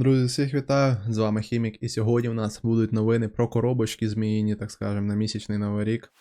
Друзі, всіх вітаю! З вами Хімік, і сьогодні у нас будуть новини про коробочки зміїні, так скажемо, на місячний новий рік.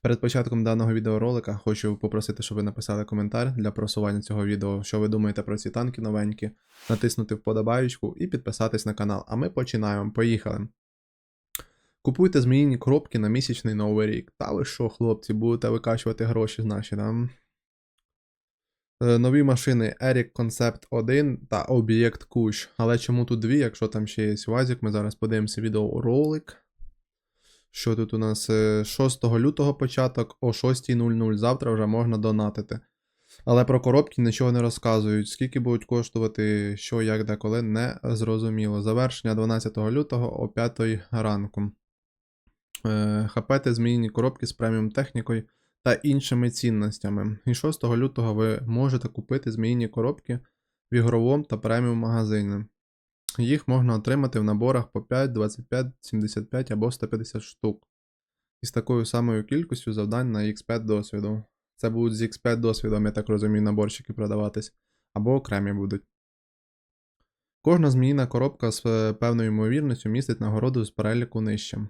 Перед початком даного відеоролика хочу попросити, щоб ви написали коментар для просування цього відео, що ви думаєте про ці танки новенькі, натиснути вподобаючку і підписатись на канал. А ми починаємо. Поїхали. Купуйте зміїні коробки на місячний новий рік. Та ви що, хлопці, будете викачувати гроші наші, да? Е, Нові машини Eric Concept 1 та Object Kush. Але чому тут дві, якщо там ще є Вазік, ми зараз подивимося відеоролик. Що тут у нас е, 6 лютого початок о 6.00 завтра вже можна донатити. Але про коробки нічого не розказують. Скільки будуть коштувати, що, як, де, коли, не зрозуміло. Завершення 12 лютого о 5 ранку. Е, Хапете змінні коробки з преміум технікою та іншими цінностями. І 6 лютого ви можете купити зміїні коробки в ігровому та преміум магазині. Їх можна отримати в наборах по 5, 25, 75 або 150 штук. Із такою самою кількістю завдань на X5 досвіду. Це будуть з X5 досвідом, я так розумію, наборчики продаватись, або окремі будуть. Кожна зміїна коробка з е, певною ймовірністю містить нагороду з переліку нижче.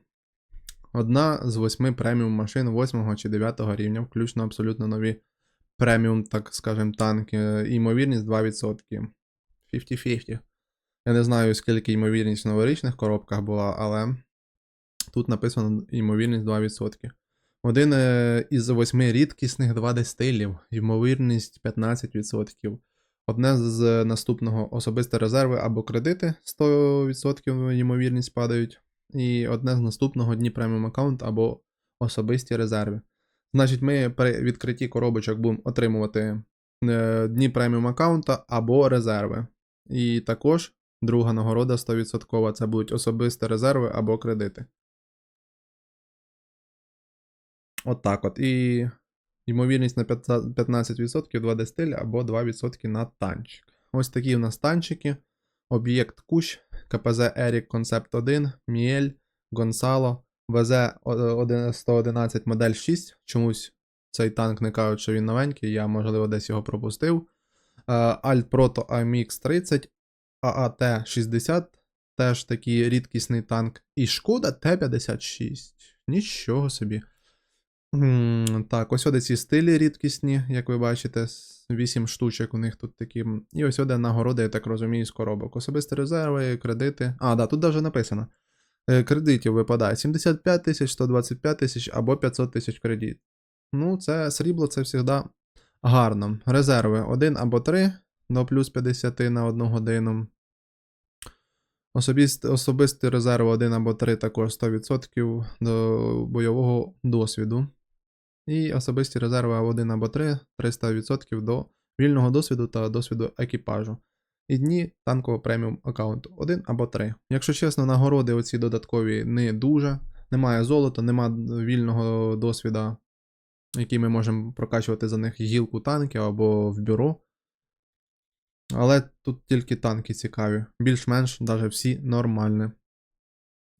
Одна з восьми преміум машин 8 чи 9 рівня, включно абсолютно нові преміум, так скажем, танки. Ймовірність 2%. 50-50. Я не знаю, скільки ймовірність в новорічних коробках була, але тут написано ймовірність 2%. Один е, із восьми рідкісних 2D стилів, ймовірність 15%. Одне з наступного особисті резерви або кредити 100% ймовірність падають. І одне з наступного дні преміум аккаунт або особисті резерви. Значить, ми при відкритті коробочок будемо отримувати е, дні преміум аккаунта або резерви. І також друга нагорода 100% це будуть особисті резерви або кредити. От так от. І ймовірність на 15% 2D стиль або 2% на танчик. Ось такі в нас танчики. Об'єкт Кущ, КПЗ Eric Concept 1, Міель, Гонсало, ВЗ 111 модель 6. Чомусь цей танк не кажуть, що він новенький, я, можливо, десь його пропустив. Е, Alt Proto AMX 30, AAT 60, теж такий рідкісний танк. І Шкода Т-56. Нічого собі. Так, ось оде ці стилі рідкісні, як ви бачите, 8 штучок у них тут такі. І ось оде нагороди, я так розумію, з коробок. Особисті резерви, кредити. А, да, тут навіть написано. Е, Кредитів випадає 75 тисяч, 125 тисяч або 500 тисяч кредит. Ну, це срібло, це завжди гарно. Резерви 1 або 3 до плюс 50 на 1 годину. Особисті, особисті резерви 1 або 3 також 100% до бойового досвіду. І особисті резерви 1 або 3 300% до вільного досвіду та досвіду екіпажу. І дні танкового преміум аккаунту 1 або 3. Якщо чесно, нагороди оці додаткові не дуже. Немає золота, немає вільного досвіду, який ми можемо прокачувати за них гілку танків або в бюро. Але тут тільки танки цікаві. Більш-менш навіть всі нормальні.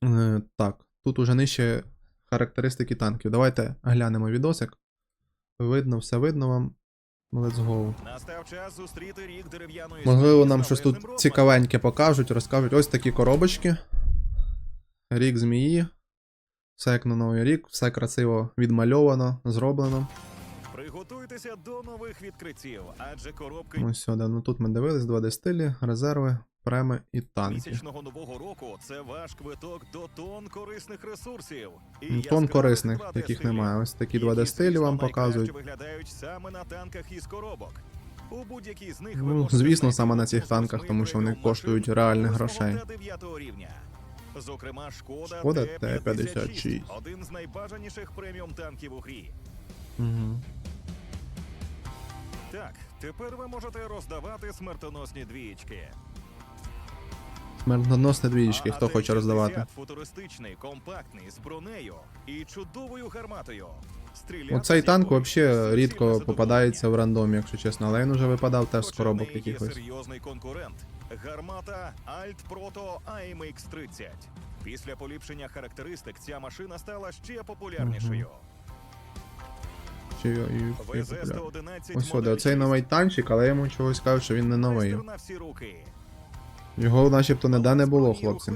Е, так, тут уже нижче характеристики танків. Давайте глянемо відосик. Видно, все видно вам. Let's go. Час зустріти рік дерев'яної Можливо, нам щось тут цікавеньке покажуть, розкажуть. Ось такі коробочки. Рік змії. Все як на новий рік, все красиво відмальовано, зроблено. Приготуйтеся до нових відкриттів, адже коробки Ось сюди. Ну тут ми дивились 2D стилі, резерви, преми і танки. місячного нового року це ваш квиток до тон корисних ресурсів. І Тон корисних, 2D яких немає. Ось такі які, 2D стилі звісно, вам найкраще показують. виглядають саме на танках із коробок. У будь-якій з них ви Ну, можете звісно, знайти саме на цих танках, тому що вони коштують машин реальних 8 грошей. та 9 рівня. Зокрема, шкода, Шкода Т-56, Т-56. один з найбажаніших преміум танків у грі. Угу. Так, тепер ви можете роздавати смертоносні двієчки. Смертоносні двієчки, хто хоче роздавати. Футуристичний, компактний, з бронею і чудовою гарматою. Оцей танк взагалі рідко попадається в рандомі, якщо чесно, але він уже випадав теж з коробок якихось. Серйозний конкурент. Гармата Alt Proto AMX 30. Після поліпшення характеристик ця машина стала ще популярнішою. І- і. ВЗ-111 Ось сюди, оцей новий танчик, але я йому чогось кажу, що він не новий. Його начебто ніде не було, хлопці.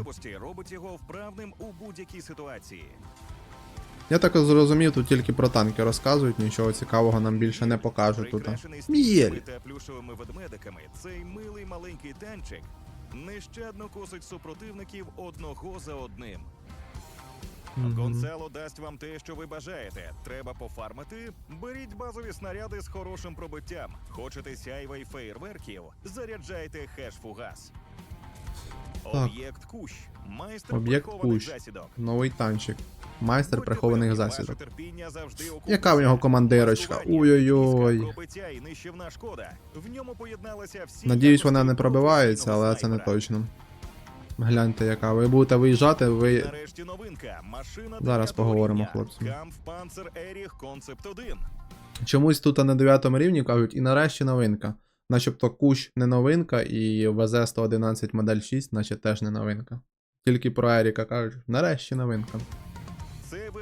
Я так зрозумів, тут тільки про танки розказують, нічого цікавого нам більше не покажуть тут. Мієль. та плюшовими ведмедиками, цей милий маленький танчик нещадно косить супротивників одного за одним. Гонсало дасть вам те, що ви бажаєте. Треба пофармити. Беріть базові снаряди з хорошим пробиттям. Хочете сяйва й фейерверків? Заряджайте хеш фугас. Об'єкт Кущ. Майстер Об'єкт прихованих Кущ. засідок. Новий танчик. Майстер прихованих засідок. Яка в нього командирочка? Ой-ой-ой. Надіюсь, вона не пробивається, але це не точно. Гляньте, яка. Ви будете виїжджати, ви. Нарешті новинка. Машина Зараз поговоримо, хлопці. Kampf Panzer Erich Concept 1. Чомусь тут на 9 рівні кажуть, і нарешті новинка. Начебто кущ не новинка, і ВЗ-111 модель 6, наче теж не новинка. Тільки про Еріка кажуть, нарешті новинка.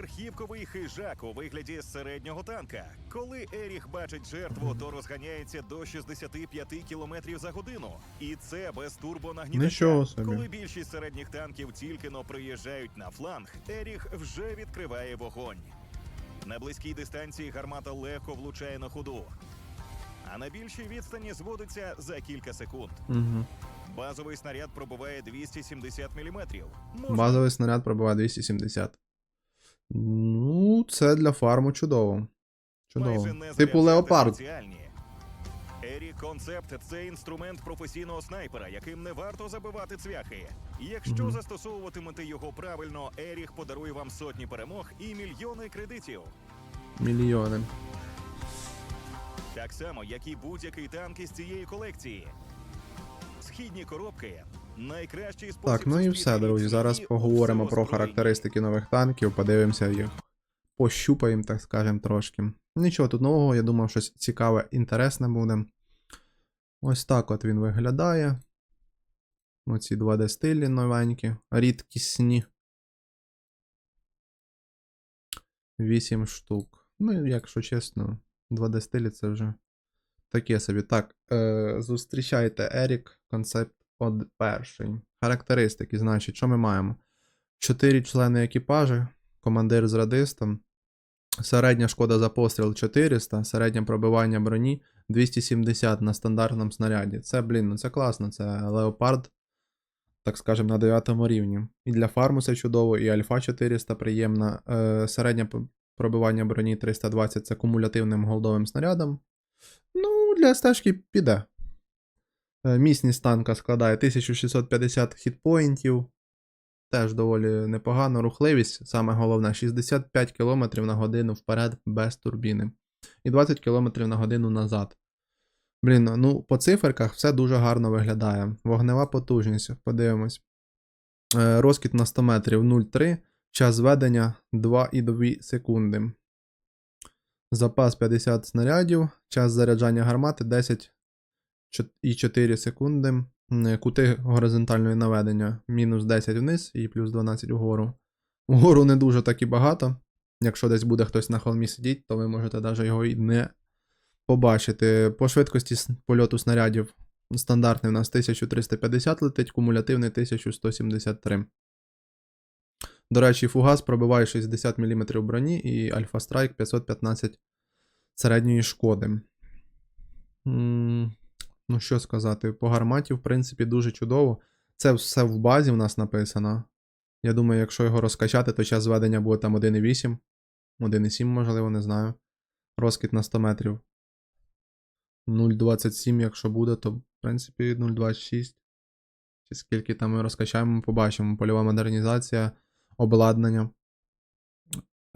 Верхівковий хижак у вигляді середнього танка. Коли Еріх бачить жертву, то розганяється до 65 км за годину. І це без турбонагнітача. Коли більшість середніх танків тільки но приїжджають на фланг, Еріх вже відкриває вогонь. На близькій дистанції гармата легко влучає на ходу. А на більшій відстані зводиться за кілька секунд. Угу. Базовий снаряд пробиває 270 мм. Можна Базовий снаряд пробиває 270. Ну, це для фарму чудово. Чудово. Типу Леопард. Ері Концепт це інструмент професійного снайпера, яким не варто забивати цвяхи. Якщо Мгм. застосовуватимете його правильно, Еріх подарує вам сотні перемог і мільйони кредитів. Мільйони. Так само, як і будь-який танк із цієї колекції. Східні коробки Так, ну і все, друзі. Зараз поговоримо про характеристики нових танків, подивимося їх. Пощупаємо, так скажемо, трошки. Нічого тут нового, я думав, щось цікаве, інтересне буде. Ось так от він виглядає. Оці 2D стилі новенькі, рідкісні. 8 штук. Ну, якщо чесно, 2D стилі це вже таке собі. Так, е, зустрічайте Ерік, концепт од перший. Характеристики, значить, що ми маємо? 4 члени екіпажу, командир з радистом, середня шкода за постріл 400, середнє пробивання броні 270 на стандартному снаряді. Це, блін, ну це класно, це леопард, так скажемо, на 9 рівні. І для фарму це чудово, і альфа 400 приємна. Е, середнє пробивання броні 320 це кумулятивним голдовим снарядом. Ну, для стежки піде. Е, Міцність танка складає 1650 хітпоінтів. Теж доволі непогано. Рухливість, саме головне, 65 км на годину вперед без турбіни. І 20 км на годину назад. Блін, ну по циферках все дуже гарно виглядає. Вогнева потужність, подивимось. Е, Розкіт на 100 метрів 0,3. Час зведення 2,2 секунди. Запас 50 снарядів. Час заряджання гармати 10 і 4 секунди. Кути горизонтальної наведення мінус 10 вниз і плюс 12 вгору. Вгору не дуже так і багато. Якщо десь буде хтось на холмі сидіти, то ви можете навіть його і не побачити. По швидкості польоту снарядів стандартний у нас 1350 летить, кумулятивний 1173. До речі, фугас пробиває 60 мм броні і Альфа Страйк 515 середньої шкоди. Ну, що сказати, по гарматі, в принципі, дуже чудово. Це все в базі в нас написано. Я думаю, якщо його розкачати, то час зведення буде там 1,8, 1,7, можливо, не знаю. Розкид на 100 метрів. 0,27, якщо буде, то в принципі 0,26. Чи скільки там ми розкачаємо, побачимо. Польова модернізація, обладнання,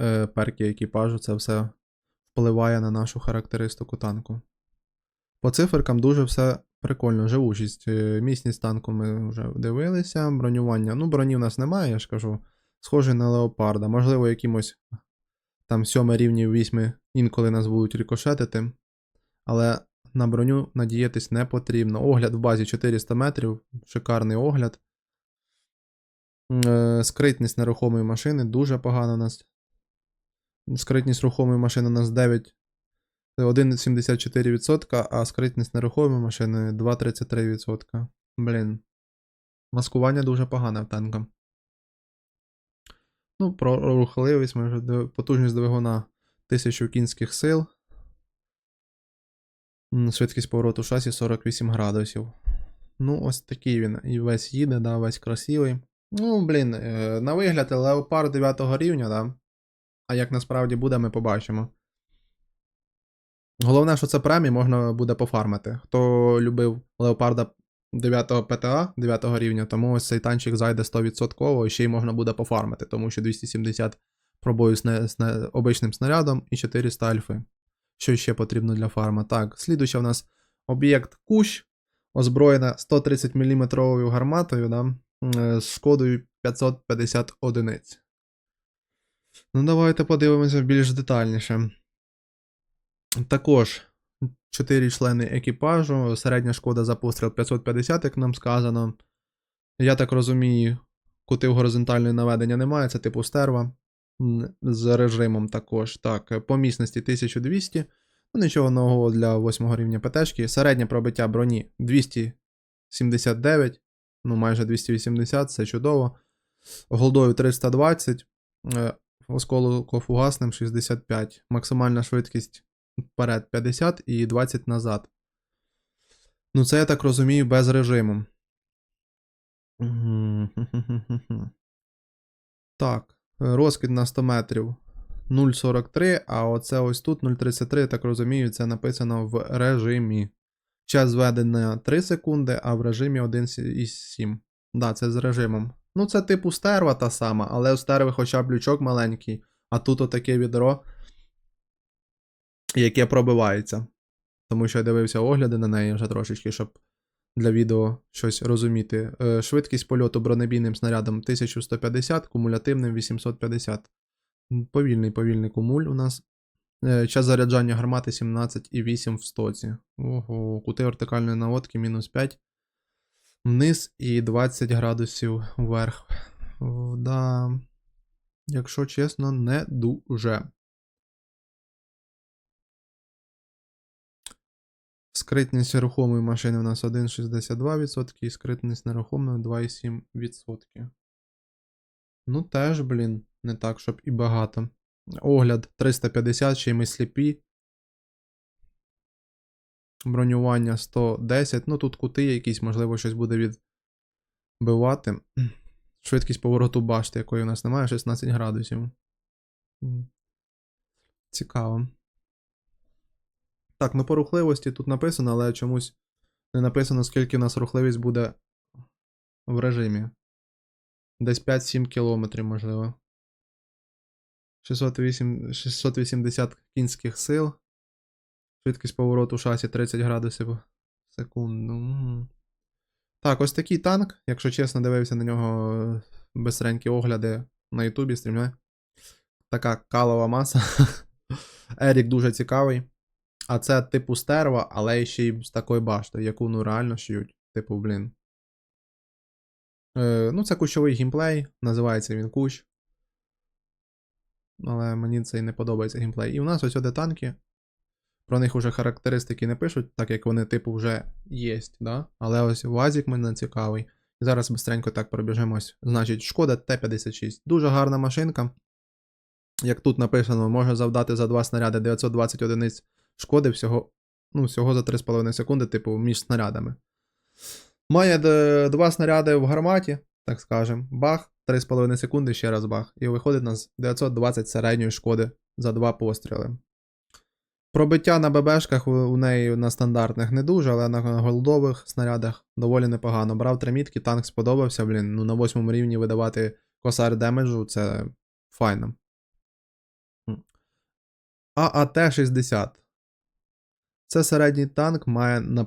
е, перки екіпажу, це все впливає на нашу характеристику танку. По циферкам дуже все прикольно. Живучість. Е, Міцність танку ми вже дивилися. Бронювання. Ну, броні в нас немає, я ж кажу. Схожий на леопарда. Можливо, якимось там 7 рівнів 8 інколи нас будуть рикошетити. Але на броню надіятись не потрібно. Огляд в базі 400 метрів. Шикарний огляд. Е, Скритність нерухомої машини дуже погано у нас. Скритність рухомої машини у нас 9 1,74%, а скритність нерухомої машини 2,33%. Блін. Маскування дуже погане в танка. Ну, про рухливість, ми вже потужність двигуна 1000 кінських сил. Швидкість повороту шасі 48 градусів. Ну, ось такий він. І весь їде, да, весь красивий. Ну, блін, е, на вигляд леопард 9 рівня, да. А як насправді буде, ми побачимо. Головне, що це премії можна буде пофармити. Хто любив леопарда 9 ПТА 9 рівня, тому ось цей танчик зайде 100% і ще й можна буде пофармити, тому що 270 пробою з, з обичним снарядом і 400 альфи. Що ще потрібно для фарма? Так, слідуюча в нас об'єкт Кущ, озброєна 130 мм гарматою, да, е, з шкодою 550 одиниць. Ну, давайте подивимося більш детальніше. Також 4 члени екіпажу, середня шкода за постріл 550, як нам сказано. Я так розумію, кутив горизонтальної наведення немає, це типу стерва. З режимом також. Так, по міцності 1200. Ну, нічого нового для 8 рівня ПТшки. Середнє пробиття броні 279, ну майже 280, це чудово. Голдою 320, е, осколково-фугасним 65. Максимальна швидкість вперед 50 і 20 назад. Ну, це я так розумію без режиму. Так, розкид на 100 метрів 0,43, а оце ось тут 0,33, так розумію, це написано в режимі. Час зведення 3 секунди, а в режимі 1,7. Да, це з режимом. Ну, це типу стерва та сама, але у стерви хоча б лючок маленький, а тут отаке відро, яке пробивається. Тому що я дивився огляди на неї вже трошечки, щоб для відео щось розуміти. Е, Швидкість польоту бронебійним снарядом 1150, кумулятивним 850. Повільний повільний кумуль у нас. Е, Час заряджання гармати 17,8 в стоці. Ого, кути вертикальної наводки мінус 5. Вниз і 20 градусів вверх. Да. Якщо чесно, не дуже. Скритність рухомої машини у нас 1,62% і скритність нерухомої 2,7%. Ну, теж, блін, не так, щоб і багато. Огляд 350, ще й ми сліпі. Бронювання 110. Ну, тут кути якісь, можливо, щось буде відбивати. Швидкість повороту башти, якої у нас немає, 16 градусів. Цікаво. Так, ну по рухливості тут написано, але чомусь не написано, скільки у нас рухливість буде в режимі. Десь 5-7 кілометрів, можливо. 608, 680 кінських сил. Швидкість повороту шасі 30 градусів в секунду. Так, ось такий танк. Якщо чесно, дивився на нього безстренькі огляди на Ютубі стрімне. Така калова маса. Ерік дуже цікавий. А це типу стерва, але ще й з такою баштою, яку ну реально шиють. Типу, блін. Е, ну, це кущовий геймплей, називається він кущ. Але мені це і не подобається геймплей. І у нас ось оде танки. Про них уже характеристики не пишуть, так як вони, типу, вже є, да? Але ось Вазік мене цікавий. І зараз быстренько так пробіжимось. Значить, шкода Т-56. Дуже гарна машинка. Як тут написано, може завдати за два снаряди 920 одиниць шкоди всього, ну, всього за 3,5 секунди, типу, між снарядами. Має два снаряди в гарматі, так скажем, бах, 3,5 секунди, ще раз бах. І виходить нас 920 середньої шкоди за два постріли. Пробиття на ББшках у у неї на стандартних не дуже, але на голдових снарядах доволі непогано. Брав три мітки, танк сподобався, блін. Ну на восьмому рівні видавати косар демеджу це файно. ААТ-60. Це середній танк має на,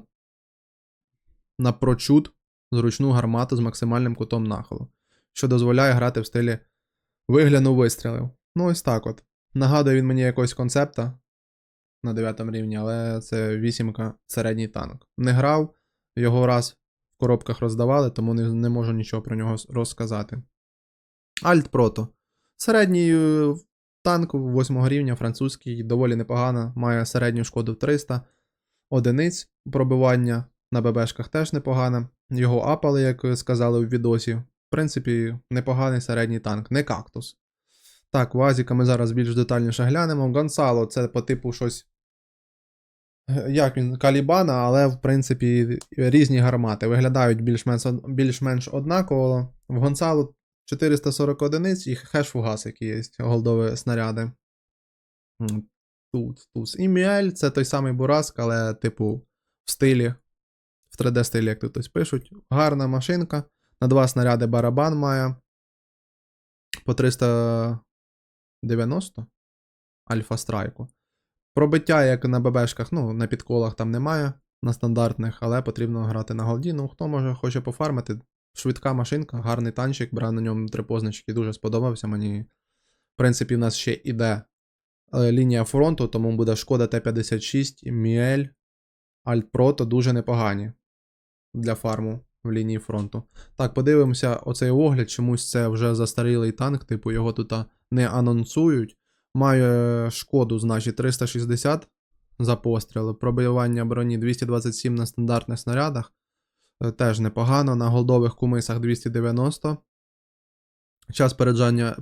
напрочуд зручну гармату з максимальним кутом нахилу, що дозволяє грати в стилі вигляну вистрілив. Ну, ось так от. Нагадує він мені якогось концепта на 9 рівні, але це вісімка середній танк. Не грав, його раз в коробках роздавали, тому не, не можу нічого про нього розказати. Альт Прото. Середній е, танк 8 рівня, французький, доволі непогано, має середню шкоду в 300 одиниць пробивання. На ББшках теж непогано. Його апали, як сказали в відосі. В принципі, непоганий середній танк, не кактус. Так, Вазіка ми зараз більш детальніше глянемо. Гонсало це по типу щось. Як він, Калібана, але в принципі різні гармати. Виглядають більш-менш, більш-менш однаково. В Гонсало 440 одиниць і хеш-фугас, які є, голдові снаряди. Тут, тут. І Міель це той самий Бураск, але, типу, в стилі, в 3D стилі, як тут ось пишуть. Гарна машинка. На два снаряди барабан має. По 390 Альфа Страйку. Пробиття, як на ББшках, ну, на підколах там немає, на стандартних, але потрібно грати на голді. Ну, хто може хоче пофармити. Швидка машинка, гарний танчик, брав на ньому три позначки, дуже сподобався мені. В принципі, в нас ще іде лінія фронту, тому буде шкода Т-56, Міель, Альтпрото дуже непогані для фарму в лінії фронту. Так, подивимося оцей огляд, чомусь це вже застарілий танк, типу його тут не анонсують. Має шкоду, значить, 360 за постріли, пробивання броні 227 на стандартних снарядах. Е, Теж непогано. На голдових кумисах 290. Час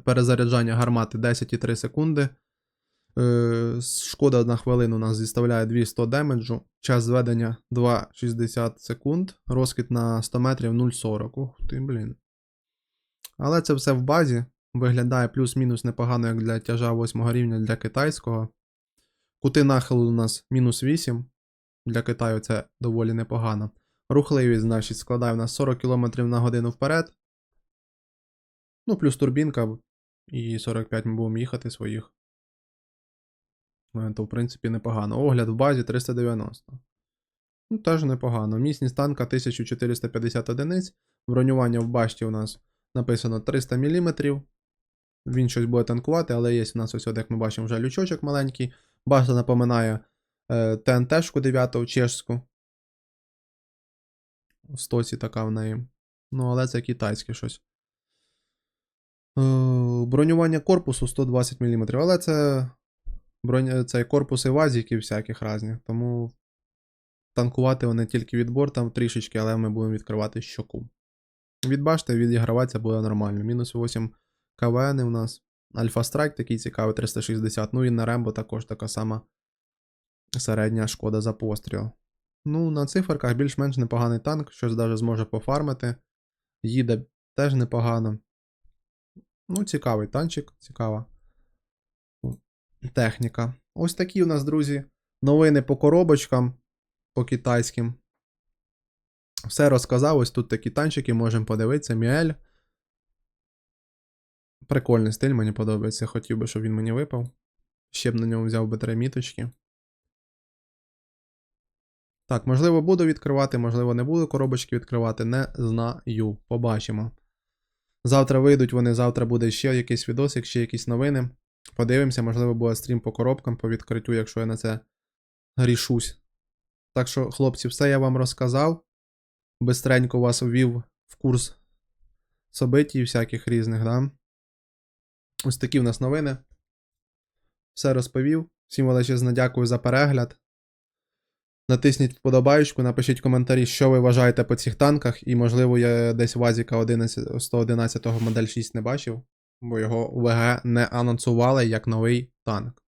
перезаряджання гармати 10,3 секунди. Е, Шкода на хвилину у нас зіставляє 200 демеджу. Час зведення 2,60 секунд. Розкид на 100 метрів 0,40. Ух ти, блін. Але це все в базі. Виглядає плюс-мінус непогано, як для тяжа 8 рівня для китайського. Кути нахилу у нас мінус 8. Для Китаю це доволі непогано. Рухливість, значить, складає у нас 40 км на годину вперед. Ну, плюс турбінка. І 45 ми будемо їхати своїх. Е, То, в принципі, непогано. Огляд в базі 390. Ну, теж непогано. Міцність танка 1450 одиниць. Бронювання в башті у нас написано 300 мм. Він щось буде танкувати, але є у нас ось, як ми бачимо, вже лючочок маленький. Башта напоминає е, ТНТ-шку 9 чешську. В стоці така в неї. Ну, але це китайське щось. Е, бронювання корпусу 120 мм, але це бронь... це корпуси вазіків всяких різних, тому танкувати вони тільки від борта трішечки, але ми будемо відкривати щоку. Від башти відіграватися буде нормально. Мінус 8 КВН у нас. Альфа Страйк такий цікавий 360. Ну і на Рембо також така сама середня шкода за постріл. Ну, на циферках більш-менш непоганий танк, щось навіть зможе пофармити. Їде теж непогано. Ну, цікавий танчик, цікава техніка. Ось такі у нас, друзі, новини по коробочкам, по китайським. Все розказав. Ось тут такі танчики, можемо подивитися. Міель. Прикольний стиль, мені подобається. Хотів би, щоб він мені випав. Ще б на ньому взяв би три міточки. Так, можливо, буду відкривати, можливо, не буду коробочки відкривати. Не знаю. Побачимо. Завтра вийдуть вони, завтра буде ще якийсь відосик, ще якісь новини. Подивимося, можливо, буде стрім по коробкам, по відкриттю, якщо я на це рішусь. Так що, хлопці, все я вам розказав. Бистренько вас ввів в курс собитій всяких різних, да? Ось такі в нас новини. Все розповів. Всім величезно дякую за перегляд. Натисніть вподобаєчку, напишіть коментарі, що ви вважаєте по цих танках, і, можливо, я десь Вазіка 11, 111 модель 6 не бачив, бо його ВГ не анонсували як новий танк.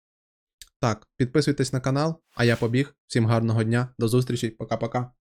Так, підписуйтесь на канал, а я побіг. Всім гарного дня, до зустрічі, пока-пока.